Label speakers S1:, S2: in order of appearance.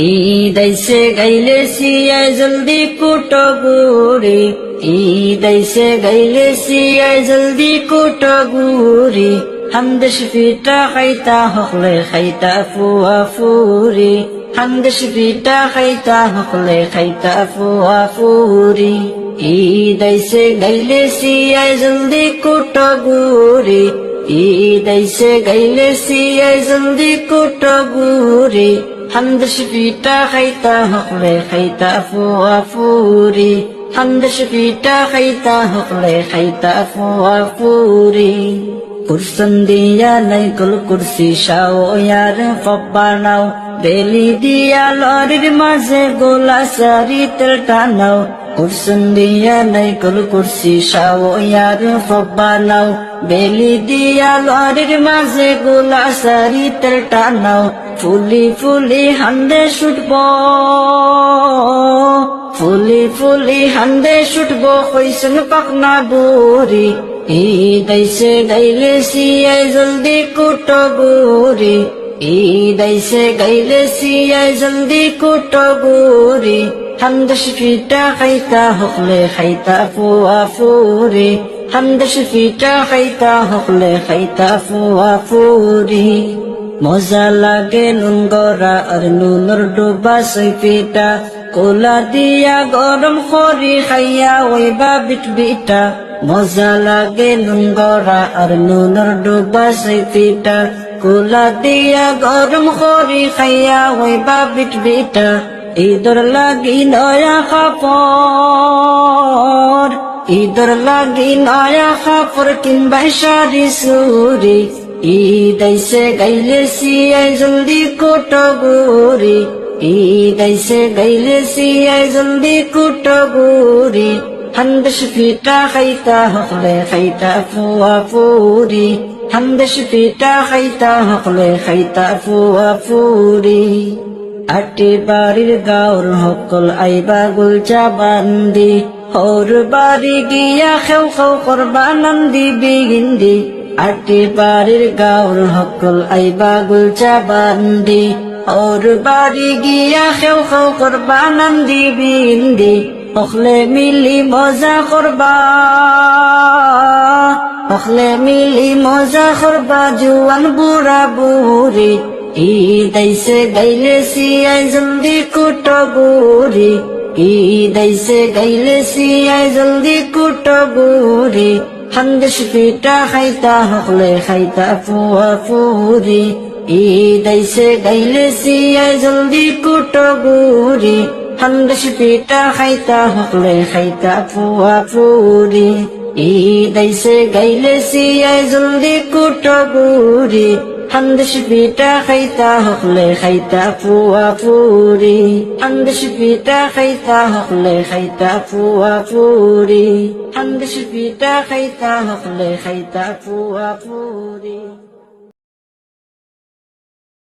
S1: ঈদ আইসে গাইলে সিয়ায় জলদি কুটো গুড়ি ঈদ আইসে গাইলে সিয়ায় জলদি কুটো গুড়ি হামদেশ পিঠা খাইতা হকলে খাইতা ফুয়া ফুরি হামদেশ পিঠা খাইতা হকলে খাইতা ফুয়া ফুরি ঈদ আইসে গাইলে সিয়ায় জলদি কুটো গুড়ি ঈদ আইসে গাইলে সিয়ায় জলদি কুটো গুড়ি হামদেশ পিঠা খাইতা হকলে খাইতা ফুয়া ফুরি হামদেশ পিঠা খাইতা হকলে খাইতা ফুয়া ফুরি কুরসন দিয়া নাই কুল কুরসি শাও ইয়ার ফব্বানাও বেলি দিয়া লরির মাঝে গোলা সারি তেল টানাও কুরসন দিয়া নাই কুল কুরসি শাও ইয়ার ফব্বানাও বেলি দিয়া লরির মাঝে গোলা সারি তেল টানাও ফুলি ফুলি হান্দে ছুটব ফুলি ফুলি হান্দে ছুটব কইসন পাকনা বুড়ি ঈদ আইসে গাইলে সিয়াই জলদি কুটো গুড়ি ঈদ আইসে গাইলে সিয়াই জলদি কুটো গুড়ি হামদশ ফিটা খাইতা হকলে খাইতা ফুয়া ফুরি হামদশ ফিটা খাইতা হকলে খাইতা ফুয়া ফুরি মজা লাগে নুন গড়া আর নুনর ডুবা সৈপিটা কোলা দিয়া গরম খরি খাইয়া ওইবা বিট বিটা। মজা লাগে নুন গড়া আর নুনর ডুবা সৈপিটা কোলা দিয়া গরম খরি খাইয়া ওইবা বিট বিটা। ঈদর লাগি নয়া খাপর ঈদর লাগি নয়া খাপড় কিনবাই শাড়ি সুরি ঈদ আইসে গাইলে সিয়াই জলদি কোটো গুরি ঈদ আইসে গাইলে সিয়াই জলদি কোটো গুরি হামদেশ পিঠা খাইতা হকলে খাইতা ফুয়া ফুরি হামদেশ পিঠা খাইতা হকলে খাইতা ফুয়া ফুরি আটি বাড়ির গাওর হকল আইবা গুলচা বান্দি হর বাড়ি গিয়া খেউ খেউ করবা নন্দি বিগিন্দি আটি বাড়ির গাওর হকল আইবা গুলচা বান্দি। হর বাড়ি গিয়া খেউ খেউ করবা নন্দি বিগিন্দি অখলে মিলি মজা করবা। অখলে মিলি মজা করবা, জুয়ান বুড়া বুড়ি। ঈদ আইসে গাইলে সিয়াই জলদি কুট গুড়ি। ঈদ আইসে গাইলে সিয়াই জলদি কুট গুড়ি। হামদেশ পিঠা খাইতা হকলে খাইতা ফুয়া ফুরি ঈদ আইসে গাইলে সিয়াই জলদি কুটো গুরি হামদেশ পিঠা খাইতা হকলে খাইতা ফুয়া ফুরি ঈদ আইসে গাইলে সিয়াই জলদি কুটো গুড়ি। হামদেশ পিঠা খাইতা হকলে খাইতা পুয়া পুরি হামদেশ পিঠা খাইতা হকলে খাইতা পুয়া পুরি হামদেশ পিঠা খাইতা হকলে খাইতা পুয়া ফুরি